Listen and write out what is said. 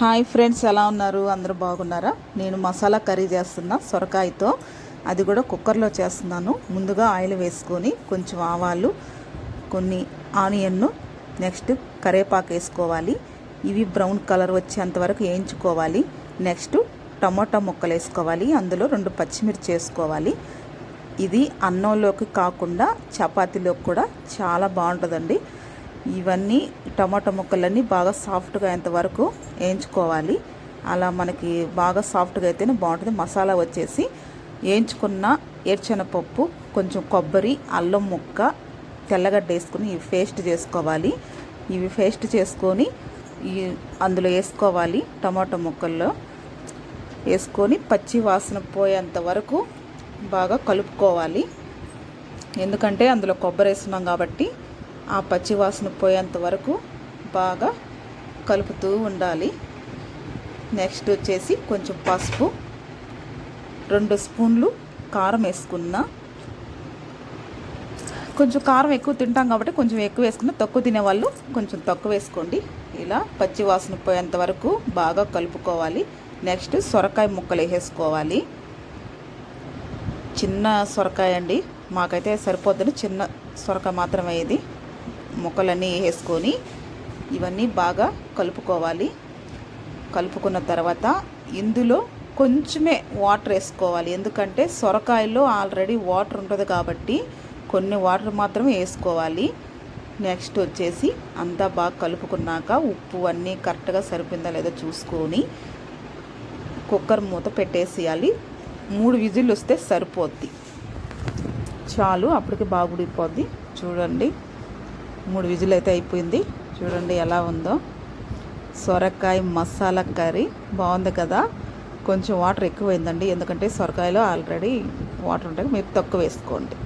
Hi friends ఎలా ఉన్నారు? అందరూ బాగున్నారా? నేను మసాలా కర్రీ చేస్తున్నా సొరకాయతో. అది కూడా కుక్కర్లో చేస్తున్నాను. ముందుగా ఆయిల్ వేసుకొని కొంచెం ఆవాలు కొన్ని ఆనియన్ను నెక్స్ట్ కరివేపాకు వేసుకోవాలి. ఇవి బ్రౌన్ కలర్ వచ్చేంత వరకు వేయించుకోవాలి. నెక్స్ట్ టమాటా ముక్కలు వేసుకోవాలి. అందులో రెండు పచ్చిమిర్చి వేసుకోవాలి. ఇది అన్నంలోకి కాకుండా చపాతీలోకి కూడా చాలా బాగుంటుందండి. ఇవన్నీ టమాటా ముక్కలన్నీ బాగా సాఫ్ట్గా అయ్యేంత వరకు వేయించుకోవాలి. అలా మనకి బాగా సాఫ్ట్గా అయితేనే బాగుంటుంది. మసాలా వచ్చేసి వేయించుకున్న ఏర్చెనపప్పు కొంచెం కొబ్బరి అల్లం ముక్క తెల్లగడ్డ వేసుకుని ఇవి పేస్ట్ చేసుకోవాలి. ఇవి పేస్ట్ చేసుకొని ఈ అందులో వేసుకోవాలి టమాటా ముక్కల్లో. వేసుకొని పచ్చి వాసన పోయేంత వరకు బాగా కలుపుకోవాలి. ఎందుకంటే అందులో కొబ్బరి వేస్తున్నాం కాబట్టి ఆ పచ్చివాసన పోయేంత వరకు బాగా కలుపుతూ ఉండాలి. నెక్స్ట్ వచ్చేసి కొంచెం పసుపు రెండు స్పూన్లు కారం వేసుకున్నా. కొంచెం కారం ఎక్కువ తింటాం కాబట్టి కొంచెం ఎక్కువ వేసుకున్న తక్కువ తినేవాళ్ళు కొంచెం తక్కువ వేసుకోండి. ఇలా పచ్చి వాసన పోయేంత వరకు బాగా కలుపుకోవాలి. నెక్స్ట్ సొరకాయ ముక్కలు వేసేసుకోవాలి. చిన్న సొరకాయ అండి మాకైతే సరిపోద్దని చిన్న సొరకాయ మాత్రమే ఇది. ముక్కలన్నీ వేసుకొని ఇవన్నీ బాగా కలుపుకోవాలి. కలుపుకున్న తర్వాత ఇందులో కొంచెమే వాటర్ వేసుకోవాలి. ఎందుకంటే సొరకాయలో ఆల్రెడీ వాటర్ ఉంటుంది కాబట్టి కొన్ని వాటర్ మాత్రమే వేసుకోవాలి. నెక్స్ట్ వచ్చేసి అంతా బాగా కలుపుకున్నాక ఉప్పు అన్నీ కరెక్ట్గా సరిపోయిందా లేదో చూసుకొని కుక్కర్ మూత పెట్టేసేయాలి. మూడు విజిల్లు వస్తే సరిపోద్ది. చాలు అప్పటికి బాగా చూడండి. మూడు విజిల్ అయితే అయిపోయింది. చూడండి ఎలా ఉందో. సొరకాయ మసాలా కర్రీ. బాగుంది కదా. కొంచెం వాటర్ ఎక్కువైందండి. ఎందుకంటే సొరకాయలో ఆల్రెడీ వాటర్ ఉంటాయి మీరు తక్కువ వేసుకోండి.